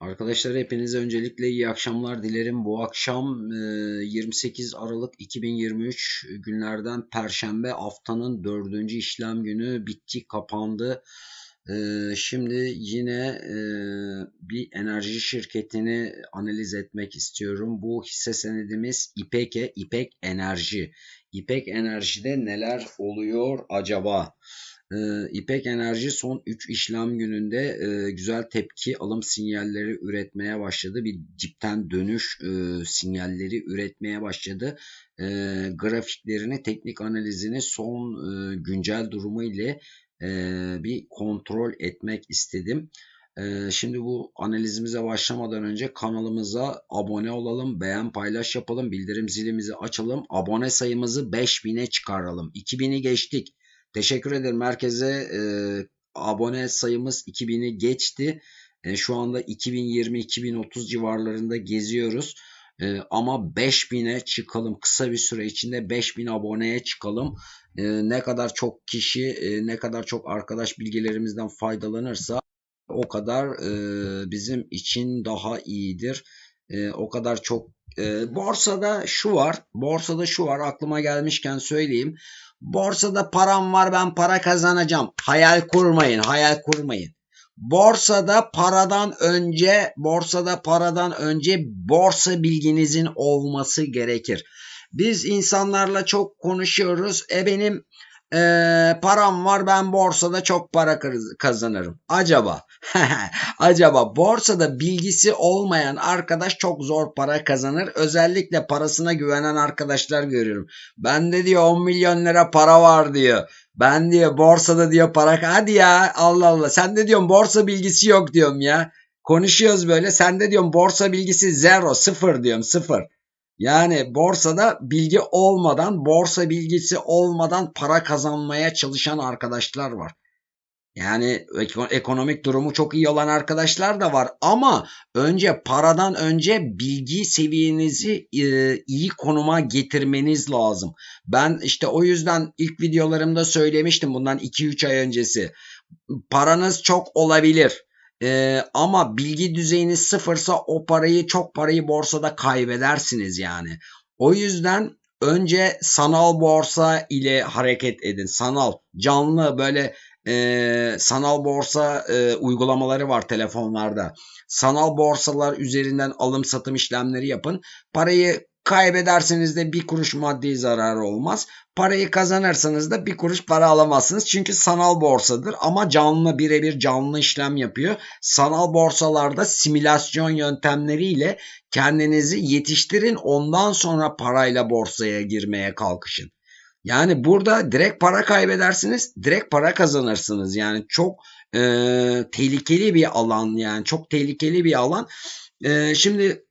Arkadaşlar hepinize öncelikle iyi akşamlar dilerim. Bu akşam e, 28 Aralık 2023 günlerden Perşembe haftanın dördüncü işlem günü bitti kapandı. E, şimdi yine e, bir enerji şirketini analiz etmek istiyorum. Bu hisse senedimiz İPEK'e, İPEK Enerji. İPEK Enerji'de neler oluyor acaba? Ee, İpek Enerji son 3 işlem gününde e, güzel tepki alım sinyalleri üretmeye başladı. Bir dipten dönüş e, sinyalleri üretmeye başladı. E, grafiklerini, teknik analizini son güncel durumu ile bir kontrol etmek istedim. Şimdi bu analizimize başlamadan önce kanalımıza abone olalım, beğen paylaş yapalım, bildirim zilimizi açalım, abone sayımızı 5000'e çıkaralım. 2000'i geçtik. Teşekkür ederim herkese. E, abone sayımız 2000'i geçti. E, şu anda 2020-2030 civarlarında geziyoruz. E, ama 5000'e çıkalım. Kısa bir süre içinde 5000 aboneye çıkalım. E, ne kadar çok kişi, e, ne kadar çok arkadaş bilgilerimizden faydalanırsa o kadar e, bizim için daha iyidir. E, o kadar çok e, borsada şu var. Borsada şu var. Aklıma gelmişken söyleyeyim. Borsada param var ben para kazanacağım. Hayal kurmayın, hayal kurmayın. Borsada paradan önce, borsada paradan önce borsa bilginizin olması gerekir. Biz insanlarla çok konuşuyoruz. E benim e, param var ben borsada çok para kazanırım. Acaba acaba borsada bilgisi olmayan arkadaş çok zor para kazanır. Özellikle parasına güvenen arkadaşlar görüyorum. Bende diyor 10 milyon lira para var diyor. Ben diyor borsada diyor para hadi ya Allah Allah sen de diyorsun borsa bilgisi yok diyorum ya. Konuşuyoruz böyle sen de diyorsun borsa bilgisi zero sıfır diyorum sıfır. Yani borsada bilgi olmadan, borsa bilgisi olmadan para kazanmaya çalışan arkadaşlar var. Yani ekonomik durumu çok iyi olan arkadaşlar da var ama önce paradan önce bilgi seviyenizi e, iyi konuma getirmeniz lazım. Ben işte o yüzden ilk videolarımda söylemiştim bundan 2-3 ay öncesi. Paranız çok olabilir ee, ama bilgi düzeyiniz sıfırsa o parayı çok parayı borsada kaybedersiniz yani. O yüzden önce sanal borsa ile hareket edin. Sanal, canlı böyle e, sanal borsa e, uygulamaları var telefonlarda. Sanal borsalar üzerinden alım satım işlemleri yapın. Parayı Kaybederseniz de bir kuruş maddi zarar olmaz. Parayı kazanırsanız da bir kuruş para alamazsınız. Çünkü sanal borsadır ama canlı birebir canlı işlem yapıyor. Sanal borsalarda simülasyon yöntemleriyle kendinizi yetiştirin. Ondan sonra parayla borsaya girmeye kalkışın. Yani burada direkt para kaybedersiniz, direkt para kazanırsınız. Yani çok e, tehlikeli bir alan yani çok tehlikeli bir alan. E, şimdi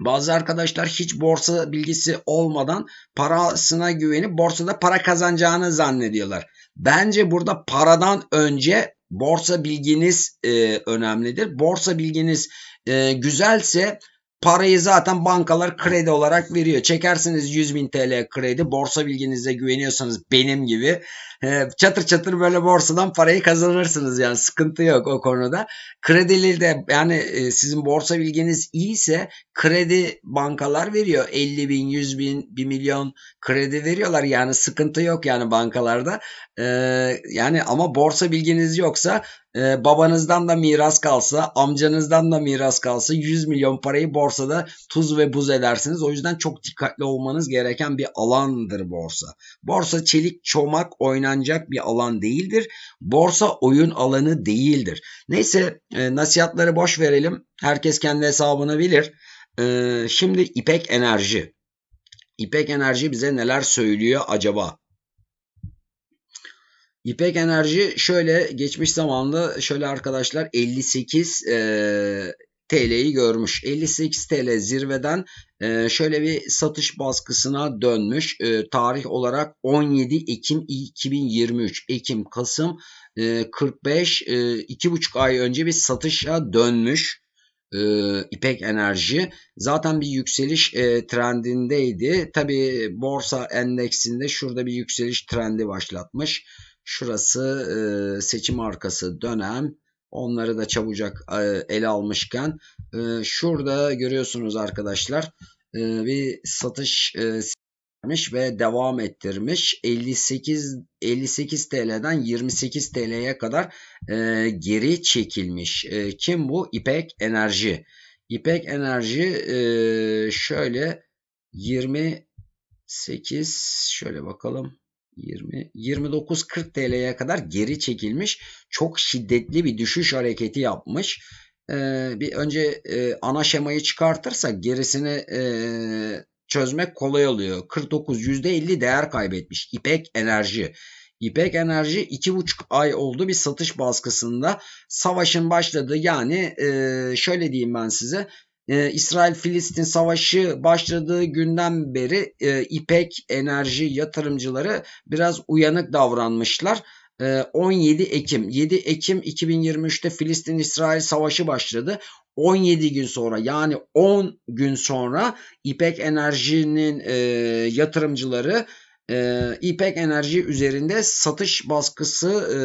bazı arkadaşlar hiç borsa bilgisi olmadan parasına güvenip borsada para kazanacağını zannediyorlar. Bence burada paradan önce borsa bilginiz e, önemlidir. Borsa bilginiz e, güzelse Parayı zaten bankalar kredi olarak veriyor. Çekersiniz 100 bin TL kredi. Borsa bilginize güveniyorsanız benim gibi e, çatır çatır böyle borsadan parayı kazanırsınız. Yani sıkıntı yok o konuda. Kredili de yani e, sizin borsa bilginiz iyiyse kredi bankalar veriyor. 50 bin, 100 bin, 1 milyon kredi veriyorlar. Yani sıkıntı yok yani bankalarda. E, yani ama borsa bilginiz yoksa e, babanızdan da miras kalsa, amcanızdan da miras kalsa 100 milyon parayı borsada tuz ve buz edersiniz. O yüzden çok dikkatli olmanız gereken bir alandır borsa. Borsa çelik çomak oynanacak bir alan değildir. Borsa oyun alanı değildir. Neyse e, nasihatları boş verelim. Herkes kendi hesabını bilir. E, şimdi İpek Enerji. İpek Enerji bize neler söylüyor acaba? İpek Enerji şöyle geçmiş zamanda şöyle arkadaşlar 58 e, TL'yi görmüş. 58 TL zirveden e, şöyle bir satış baskısına dönmüş. E, tarih olarak 17 Ekim 2023. Ekim, Kasım e, 45 e, 2,5 ay önce bir satışa dönmüş. E, İpek Enerji zaten bir yükseliş e, trendindeydi. Tabi borsa endeksinde şurada bir yükseliş trendi başlatmış. Şurası e, seçim arkası dönem. Onları da çabucak e, ele almışken e, şurada görüyorsunuz arkadaşlar e, bir satış vermiş ve devam ettirmiş. 58 58 TL'den 28 TL'ye kadar geri çekilmiş. Kim bu? İpek Enerji. İpek Enerji şöyle 28 şöyle bakalım 20 29 40 TL'ye kadar geri çekilmiş. Çok şiddetli bir düşüş hareketi yapmış. Ee, bir önce e, ana şemayı çıkartırsak gerisini e, çözmek kolay oluyor. 49 %50 değer kaybetmiş. İpek Enerji. İpek Enerji 2,5 ay oldu bir satış baskısında. Savaşın başladığı yani e, şöyle diyeyim ben size e, İsrail-Filistin savaşı başladığı günden beri e, İpek enerji yatırımcıları biraz uyanık davranmışlar. 17 e, Ekim 7 Ekim 2023'te Filistin-İsrail savaşı başladı. 17 gün sonra yani 10 gün sonra İpek Enerji'nin e, yatırımcıları e, İpek Enerji üzerinde satış baskısı e,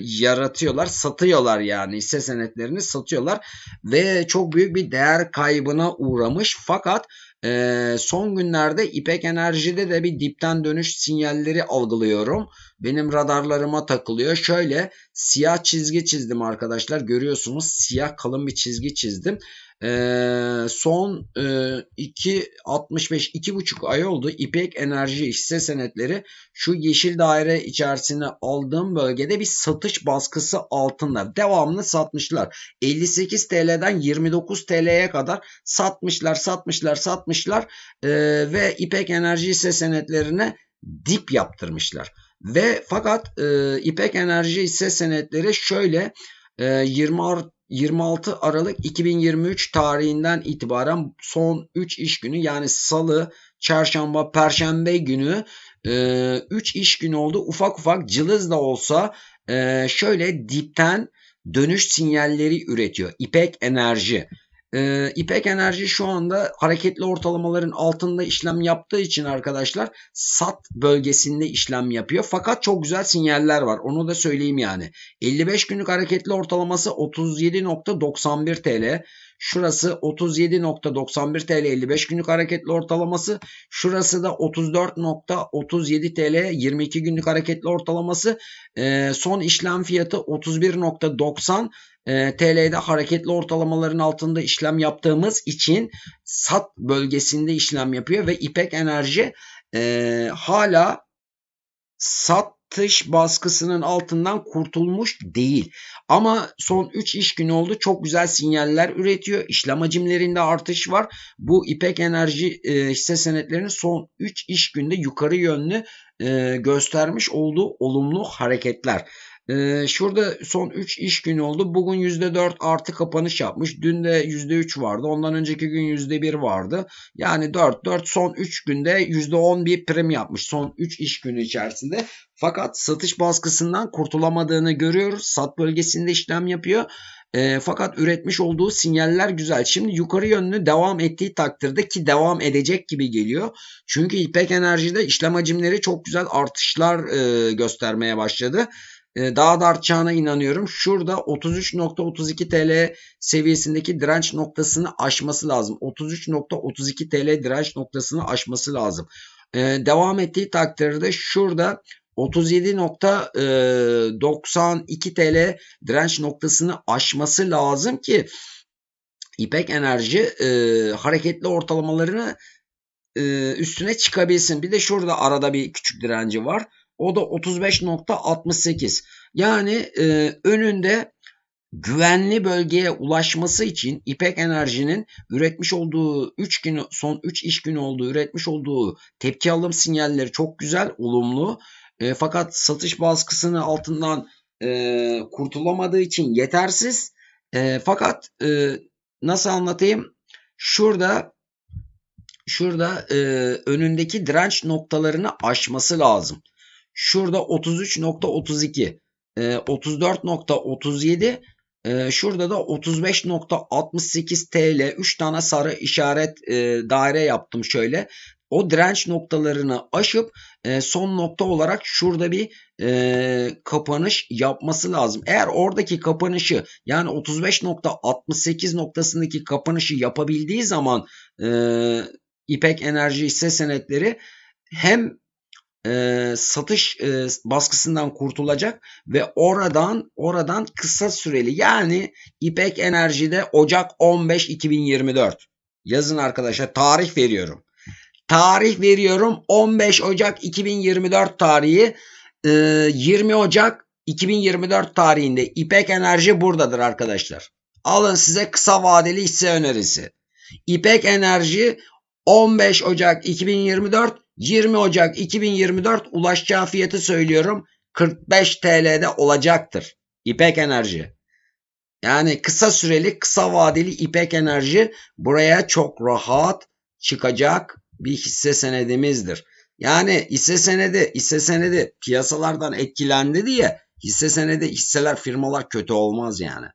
yaratıyorlar. Satıyorlar yani hisse senetlerini satıyorlar ve çok büyük bir değer kaybına uğramış. Fakat e, son günlerde İpek Enerji'de de bir dipten dönüş sinyalleri algılıyorum. Benim radarlarıma takılıyor. Şöyle siyah çizgi çizdim arkadaşlar. Görüyorsunuz siyah kalın bir çizgi çizdim. Ee, son e, 2 65 2,5 ay oldu. İpek Enerji hisse senetleri şu yeşil daire içerisine aldığım bölgede bir satış baskısı altında. Devamlı satmışlar. 58 TL'den 29 TL'ye kadar satmışlar, satmışlar, satmışlar ee, ve İpek Enerji hisse senetlerine dip yaptırmışlar. Ve fakat e, İpek Enerji hisse senetleri şöyle 20 26 Aralık 2023 tarihinden itibaren son 3 iş günü yani salı, çarşamba, perşembe günü 3 e, iş günü oldu. Ufak ufak cılız da olsa e, şöyle dipten dönüş sinyalleri üretiyor. İpek Enerji. Ee, İpek Enerji şu anda hareketli ortalamaların altında işlem yaptığı için arkadaşlar sat bölgesinde işlem yapıyor. Fakat çok güzel sinyaller var. Onu da söyleyeyim yani. 55 günlük hareketli ortalaması 37.91 TL. Şurası 37.91 TL 55 günlük hareketli ortalaması. Şurası da 34.37 TL 22 günlük hareketli ortalaması. Ee, son işlem fiyatı 31.90 e, TL'de hareketli ortalamaların altında işlem yaptığımız için sat bölgesinde işlem yapıyor ve İpek Enerji e, hala satış baskısının altından kurtulmuş değil. Ama son 3 iş günü oldu. Çok güzel sinyaller üretiyor. İşlem hacimlerinde artış var. Bu İpek Enerji e, hisse senetlerinin son 3 iş günde yukarı yönlü e, göstermiş olduğu olumlu hareketler. Ee, şurada son 3 iş günü oldu. Bugün %4 artı kapanış yapmış. Dün de %3 vardı. Ondan önceki gün %1 vardı. Yani 4 4 son 3 günde %10 bir prim yapmış. Son 3 iş günü içerisinde. Fakat satış baskısından kurtulamadığını görüyoruz. Sat bölgesinde işlem yapıyor. E, fakat üretmiş olduğu sinyaller güzel. Şimdi yukarı yönlü devam ettiği takdirde ki devam edecek gibi geliyor. Çünkü İpek Enerji'de işlem hacimleri çok güzel artışlar e, göstermeye başladı. Ee, daha da artacağına inanıyorum. Şurada 33.32 TL seviyesindeki direnç noktasını aşması lazım. 33.32 TL direnç noktasını aşması lazım. Ee, devam ettiği takdirde şurada 37.92 TL direnç noktasını aşması lazım ki İpek Enerji e, hareketli ortalamalarını e, üstüne çıkabilsin. Bir de şurada arada bir küçük direnci var. O da 35.68. Yani e, önünde güvenli bölgeye ulaşması için İpek Enerji'nin üretmiş olduğu 3 gün son 3 iş günü olduğu üretmiş olduğu tepki alım sinyalleri çok güzel, olumlu. E, fakat satış baskısını altından e, kurtulamadığı için yetersiz. E, fakat e, nasıl anlatayım? Şurada şurada e, önündeki direnç noktalarını aşması lazım. Şurada 33.32, 34.37, e, e, şurada da 35.68 TL 3 tane sarı işaret e, daire yaptım şöyle. o direnç noktalarını aşıp son nokta olarak şurada bir kapanış yapması lazım. Eğer oradaki kapanışı yani 35.68 noktasındaki kapanışı yapabildiği zaman İpek Enerji hisse senetleri hem e, satış e, baskısından kurtulacak ve oradan oradan kısa süreli yani İpek Enerji'de Ocak 15 2024 yazın arkadaşlar tarih veriyorum. Tarih veriyorum 15 Ocak 2024 tarihi e, 20 Ocak 2024 tarihinde İpek Enerji buradadır arkadaşlar. Alın size kısa vadeli hisse önerisi. İpek Enerji 15 Ocak 2024 20 Ocak 2024 ulaşacağı fiyatı söylüyorum. 45 TL'de olacaktır. İpek Enerji. Yani kısa süreli, kısa vadeli İpek Enerji buraya çok rahat çıkacak bir hisse senedimizdir. Yani hisse senedi, hisse senedi piyasalardan etkilendi diye hisse senedi hisseler firmalar kötü olmaz yani.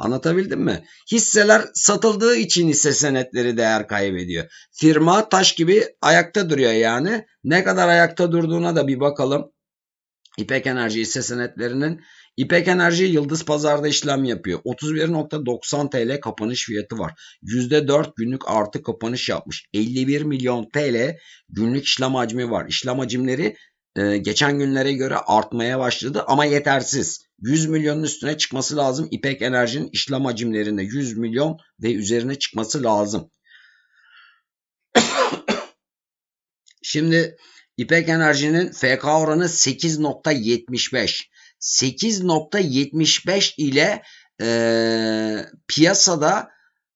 Anlatabildim mi? Hisseler satıldığı için hisse senetleri değer kaybediyor. Firma taş gibi ayakta duruyor yani. Ne kadar ayakta durduğuna da bir bakalım. İpek Enerji hisse senetlerinin İpek Enerji Yıldız Pazar'da işlem yapıyor. 31.90 TL kapanış fiyatı var. %4 günlük artı kapanış yapmış. 51 milyon TL günlük işlem hacmi var. İşlem hacimleri e, geçen günlere göre artmaya başladı ama yetersiz. 100 milyonun üstüne çıkması lazım. İpek Enerji'nin işlem hacimlerinde 100 milyon ve üzerine çıkması lazım. Şimdi İpek Enerji'nin FK oranı 8.75. 8.75 ile e, piyasada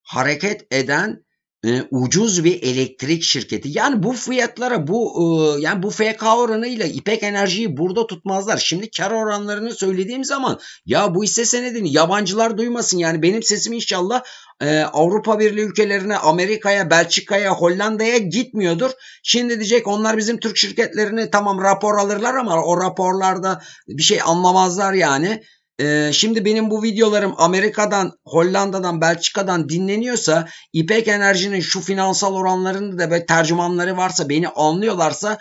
hareket eden e, ucuz bir elektrik şirketi. Yani bu fiyatlara bu e, yani bu FK oranıyla İpek Enerji'yi burada tutmazlar. Şimdi kar oranlarını söylediğim zaman ya bu hisse senedini yabancılar duymasın. Yani benim sesim inşallah e, Avrupa Birliği ülkelerine, Amerika'ya, Belçika'ya, Hollanda'ya gitmiyordur. Şimdi diyecek onlar bizim Türk şirketlerini tamam rapor alırlar ama o raporlarda bir şey anlamazlar yani. Ee, şimdi benim bu videolarım Amerika'dan, Hollanda'dan, Belçika'dan dinleniyorsa İpek Enerji'nin şu finansal oranlarını da ve tercümanları varsa beni anlıyorlarsa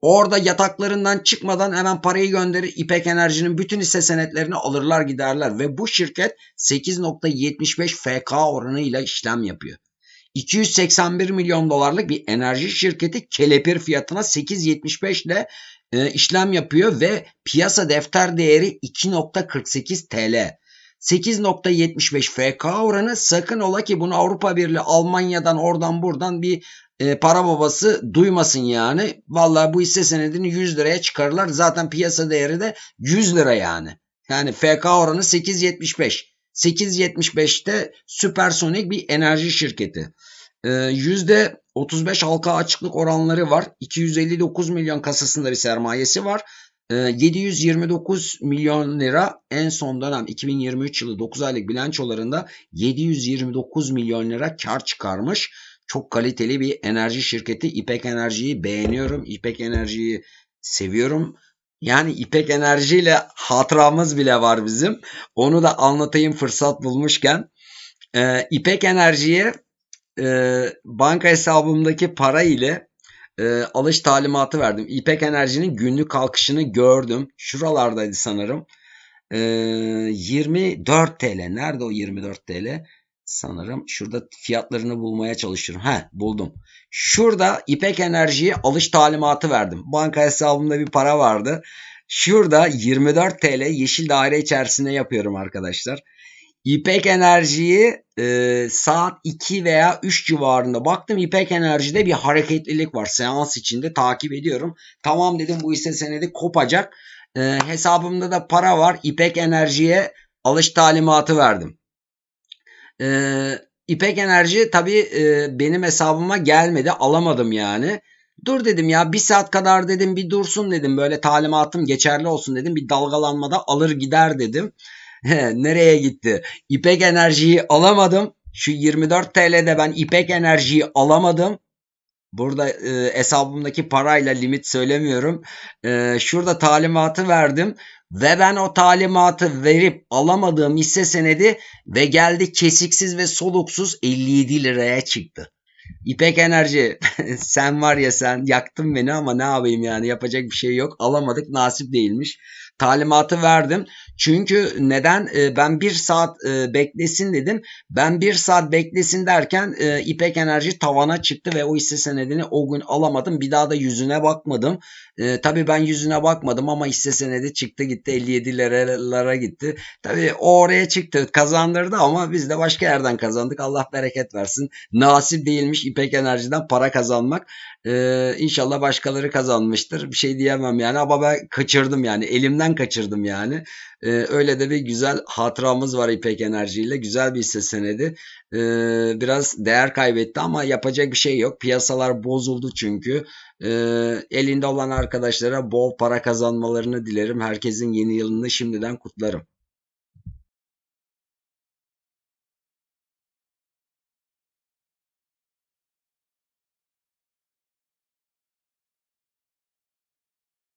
orada yataklarından çıkmadan hemen parayı gönderir İpek Enerji'nin bütün hisse senetlerini alırlar giderler ve bu şirket 8.75 FK oranıyla işlem yapıyor. 281 milyon dolarlık bir enerji şirketi kelepir fiyatına 8.75 ile e, işlem yapıyor ve piyasa defter değeri 2.48 TL. 8.75 FK oranı sakın ola ki bunu Avrupa Birliği Almanya'dan oradan buradan bir e, para babası duymasın yani. Vallahi bu hisse senedini 100 liraya çıkarırlar. Zaten piyasa değeri de 100 lira yani. Yani FK oranı 8.75. 8.75'te süpersonik bir enerji şirketi. Ee, %35 halka açıklık oranları var. 259 milyon kasasında bir sermayesi var. 729 ee, milyon lira en son dönem 2023 yılı 9 aylık bilançolarında 729 milyon lira kar çıkarmış. Çok kaliteli bir enerji şirketi. İpek Enerji'yi beğeniyorum. İpek Enerji'yi seviyorum. Yani İpek Enerji ile hatıramız bile var bizim. Onu da anlatayım fırsat bulmuşken. Ee, İpek Enerji'ye e, banka hesabımdaki para ile e, alış talimatı verdim. İpek Enerji'nin günlük kalkışını gördüm. Şuralardaydı sanırım. E, 24 TL. Nerede o 24 TL? Sanırım şurada fiyatlarını bulmaya çalışıyorum. He buldum. Şurada İpek Enerji'ye alış talimatı verdim. Banka hesabımda bir para vardı. Şurada 24 TL yeşil daire içerisinde yapıyorum arkadaşlar. İpek Enerji'yi e, saat 2 veya 3 civarında baktım İpek Enerji'de bir hareketlilik var. Seans içinde takip ediyorum. Tamam dedim bu hisse senedi kopacak. E, hesabımda da para var. İpek Enerji'ye alış talimatı verdim. E, İpek Enerji tabii e, benim hesabıma gelmedi. Alamadım yani. Dur dedim ya bir saat kadar dedim bir dursun dedim. Böyle talimatım geçerli olsun dedim. Bir dalgalanmada alır gider dedim. Nereye gitti? İpek enerjiyi alamadım. Şu 24 TL'de ben İpek enerjiyi alamadım. Burada e, hesabımdaki parayla limit söylemiyorum. E, şurada talimatı verdim ve ben o talimatı verip alamadığım hisse senedi ve geldi kesiksiz ve soluksuz 57 liraya çıktı. İpek Enerji sen var ya sen yaktın beni ama ne yapayım yani yapacak bir şey yok. Alamadık nasip değilmiş. Talimatı verdim. Çünkü neden? E, ben bir saat e, beklesin dedim. Ben bir saat beklesin derken e, İpek Enerji tavana çıktı ve o hisse senedini o gün alamadım. Bir daha da yüzüne bakmadım. E, tabii ben yüzüne bakmadım ama hisse senedi çıktı gitti 57 liralara gitti. Tabii o oraya çıktı kazandırdı ama biz de başka yerden kazandık. Allah bereket versin. Nasip değilmiş İpek Enerji'den para kazanmak. Ee, inşallah başkaları kazanmıştır. Bir şey diyemem yani ama ben kaçırdım yani elimden kaçırdım yani. Ee, öyle de bir güzel hatıramız var İpek Enerji ile. Güzel bir hisse senedi. Ee, biraz değer kaybetti ama yapacak bir şey yok. Piyasalar bozuldu çünkü. Ee, elinde olan arkadaşlara bol para kazanmalarını dilerim. Herkesin yeni yılını şimdiden kutlarım.